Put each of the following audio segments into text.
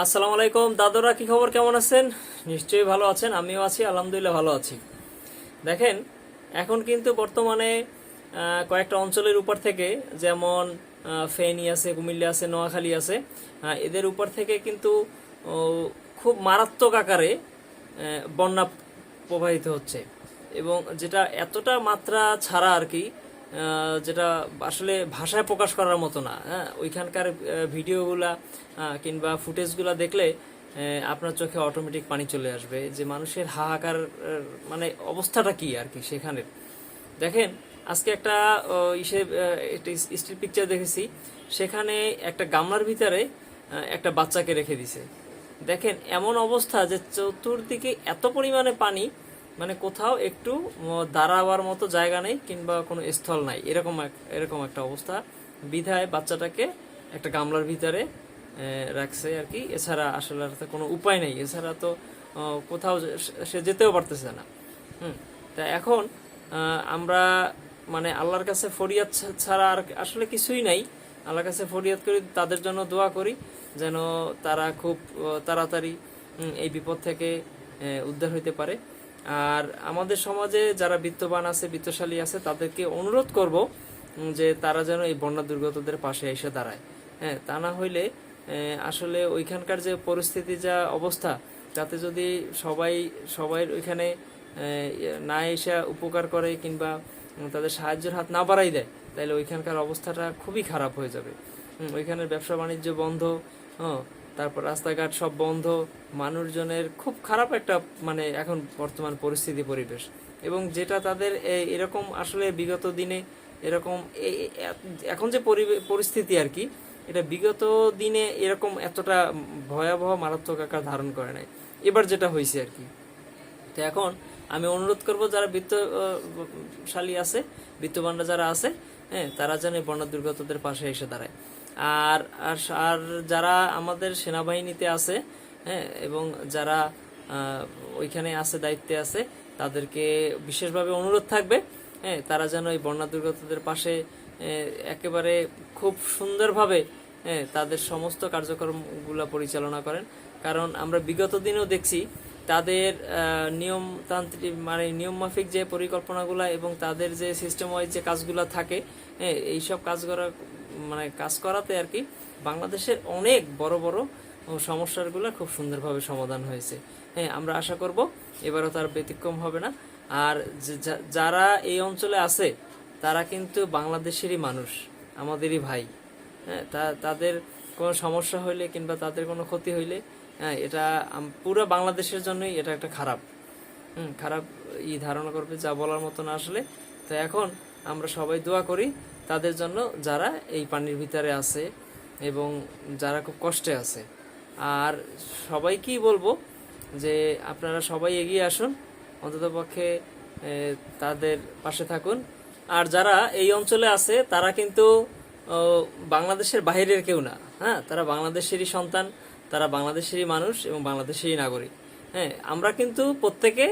আসসালামু আলাইকুম। দাদুরা, কি খবর? কেমন আছেন? নিশ্চয়ই ভালো আছেন, আমিও আছি, আলহামদুলিল্লাহ ভালো আছি। দেখেন, এখন কিন্তু বর্তমানে কয়েকটা অঞ্চলের উপর থেকে, যেমন ফেনী আছে, কুমিল্লা আছে, নোয়াখালী আছে এদের উপর থেকে কিন্তু খুব মারাত্মক আকারে বন্যা প্রবাহিত হচ্ছে। এবং যেটা এতটা মাত্রা ছাড়া আর কি যেটা আসলে ভাষায় প্রকাশ করার মতো না হ্যাঁ? ওইখানকার ভিডিওগুলা কিংবা ফুটেজগুলা দেখলে আপনার চোখে অটোমেটিক পানি চলে আসবে যে মানুষের হাহাকার মানে অবস্থাটা কি আর কি সেখানে দেখেন, আজকে একটা ইসে একটা স্টিল পিকচার দেখেছি, সেখানে একটা গামলার ভিতরে একটা বাচ্চাকে রেখে দিছে। দেখেন, এমন অবস্থা যে চতুর্দিকে এত পরিমাণে পানি মানে কোথাও একটু দাঁড়াবার মতো জায়গা নেই কিংবা কোনো স্থল নাই। এরকম এরকম একটা অবস্থা। বিধায় বাচ্চাটাকে একটা গামলার ভিতরে রাখছে আর কি। এছাড়া আসলে আর কোনো উপায় নেই। এছাড়া তো কোথাও সে যেতেও পারতেছে না। হুম, তা এখন আমরা মানে আল্লাহর কাছে ফরিয়াদ ছাড়া আর আসলে কিছুই নাই। আল্লাহর কাছে ফরিয়াদ করি, তাদের জন্য দোয়া করি, যেন তারা খুব তাড়াতাড়ি এই বিপদ থেকে উদ্ধার হইতে পারে। আর আমাদের সমাজে যারা বিত্তবান আছে, বিত্তশালী আছে, তাদেরকে অনুরোধ করব যে তারা যেন এই বন্যা দুর্গতদের পাশে এসে দাঁড়ায়। হ্যাঁ তা না হইলে আসলে ওইখানকার যে পরিস্থিতি, যা অবস্থা, তাতে যদি সবাই সবাই ওইখানে না এসে উপকার করে কিংবা তাদের সাহায্যের হাত না বাড়াই দেয় তাহলে ওইখানকার অবস্থাটা খুবই খারাপ হয়ে যাবে। ওইখানের ব্যবসা বাণিজ্য বন্ধ হ্যাঁ তারপর রাস্তাঘাট সব বন্ধ, মানুষজনের খুব খারাপ একটা মানে এখন বর্তমান পরিস্থিতি পরিবেশ। এবং যেটা তাদের এরকম আসলে বিগত দিনে এরকম এখন যে পরিস্থিতি আর কি, এটা বিগত দিনে এরকম এতটা ভয়াবহ, মারাত্মক আকার ধারণ করে নাই। এবার যেটা হয়েছে আর কি। তো এখন আমি অনুরোধ করব, যারা বিত্তশালী আছে, বিত্তবানরা যারা আছে হ্যাঁ তারা যেন বন্যা দুর্গতদের পাশে এসে দাঁড়ায়। আর আর আর যারা আমাদের সেনাবাহিনীতে আছে হ্যাঁ এবং যারা ওইখানে আছে, দায়িত্বে আছে, তাদেরকে বিশেষভাবে অনুরোধ থাকবে হ্যাঁ তারা যেন এই বন্যা দুর্গতদের পাশে একেবারে খুব সুন্দরভাবে হ্যাঁ তাদের সমস্ত কার্যক্রমগুলো পরিচালনা করেন। কারণ আমরা বিগত দিনেও দেখছি তাদের নিয়মতান্ত্রিক মানে নিয়ম মাফিক যে পরিকল্পনাগুলো এবং তাদের যে সিস্টেম ওয়াইজ যে কাজগুলো থাকে হ্যাঁ এইসব কাজ করা মানে কাজ করাতে আর কি বাংলাদেশের অনেক বড় বড় সমস্যাগুলো খুব সুন্দরভাবে সমাধান হয়েছে। হ্যাঁ আমরা আশা করব এবারও তার ব্যতিক্রম হবে না। আর যারা এই অঞ্চলে আছে, তারা কিন্তু বাংলাদেশেরই মানুষ, আমাদেরই ভাই। হ্যাঁ তাদের কোনো সমস্যা হইলে কিংবা তাদের কোনো ক্ষতি হইলে হ্যাঁ এটা পুরো বাংলাদেশের জন্যই এটা একটা খারাপ। হুম, খারাপ ই ধারণা করবে যা বলার মতো না আসলে। তো এখন আমরা সবাই দোয়া করি তাদের জন্য যারা এই পানির ভিতরে আছে এবং যারা খুব কষ্টে আছে। আর সবাইকেই বলব যে আপনারা সবাই এগিয়ে আসুন অন্ততপক্ষে তাদের পাশে থাকুন। আর যারা এই অঞ্চলে আছে, তারা কিন্তু বাংলাদেশের বাইরের কেউ না। হ্যাঁ তারা বাংলাদেশেরই সন্তান। তারা বাংলাদেশেরই মানুষ এবং বাংলাদেশেরই নাগরিক। হ্যাঁ আমরা কিন্তু প্রত্যেকে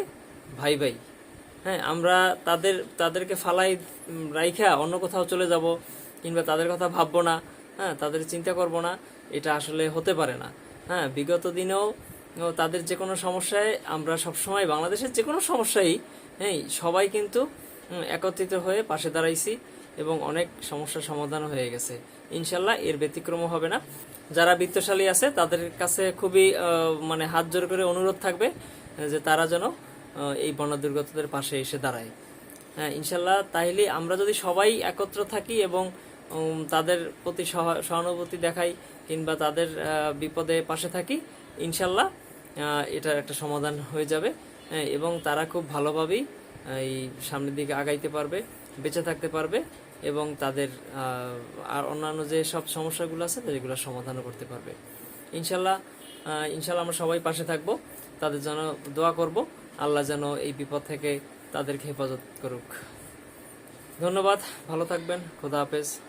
ভাই ভাই। হ্যাঁ আমরা তাদের, তাদেরকে ফালাই রাইখা অন্য কোথাও চলে যাব কিংবা তাদের কথা ভাববো না। হ্যাঁ তাদের চিন্তা করব না। এটা আসলে হতে পারে না। হ্যাঁ বিগত দিনেও তাদের যে কোনো সমস্যায় আমরা সবসময় বাংলাদেশের যে কোনো সমস্যাই হ্যাঁ সবাই কিন্তু একত্রিত হয়ে পাশে দাঁড়াইছি এবং অনেক সমস্যার সমাধান হয়ে গেছে। ইনশাল্লাহ এর ব্যতিক্রমও হবে না। যারা বিত্তশালী আছে তাদের কাছে খুবই মানে হাত জোর করে অনুরোধ থাকবে যে তারা যেন এই বন্যা দুর্গতদের পাশে এসে দাঁড়ায়। হ্যাঁ ইনশাল্লাহ তাইলে আমরা যদি সবাই একত্র থাকি এবং তাদের প্রতি সহ- সহানুভূতি দেখাই কিংবা তাদের বিপদে পাশে থাকি ইনশাল্লাহ এটার একটা সমাধান হয়ে যাবে। হ্যাঁ, এবং তারা খুব ভালোভাবেই এই সামনের দিকে আগাইতে পারবে। বেঁচে থাকতে পারবে এবং তাদের আর অন্যান্য যে সব সমস্যাগুলো আছে সেগুলো সমাধানও করতে পারবে। ইনশাল্লাহ ইনশাল্লাহ আমরা সবাই পাশে থাকব। তাদের যেন দোয়া করব। আল্লাহ যেন এই বিপদ থেকে তাদেরকে হেফাজত করুক। ধন্যবাদ। ভালো থাকবেন। খোদা হাফেজ।